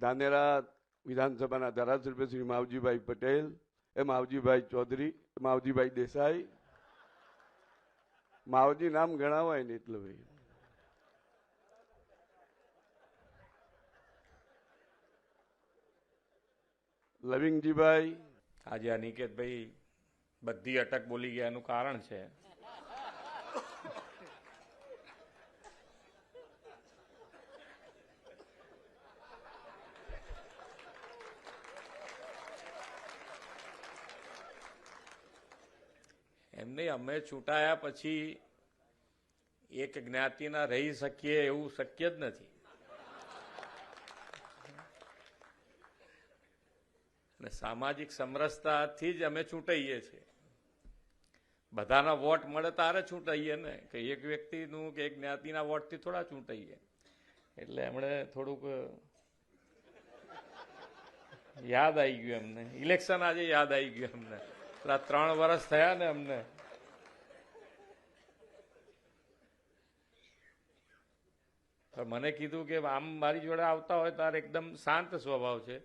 ધાનેરા વિધાનસભાના ધારાસભ્ય શ્રી માવજીભાઈ પટેલ, એ માવજીભાઈ ચૌધરી માવજીભાઈ દેસાઈ. માવજી નામ ગણાવાય ને એટલે ભાઈ. લવિંગજીભાઈ. આજે આ નિકેતભાઈ બધી અટક બોલી ગયા એનું કારણ છે. એમ નહીં અમે ચૂંટાયા પછી એક જ્ઞાતિના રહી શકીએ એવું શક્ય જ નથી. સામાજિક સમરસતાથી જ અમે ચૂંટાઈએ છીએ. બધાના વોટ મળે તારે ચૂંટાઈએ ને? કે એક વ્યક્તિનું કે એક જ્ઞાતિના વોટથી થોડા ચૂંટાઈએ એટલે એમણે થોડુંક યાદ આવી ગયું એમને. ઇલેક્શન આજે યાદ આવી ગયું એમને. પેલા ત્રણ વર્ષ થયા ને અમને. મને કીધું કે આમ મારી જોડે આવતા હોય તાર એકદમ શાંત સ્વભાવ છે.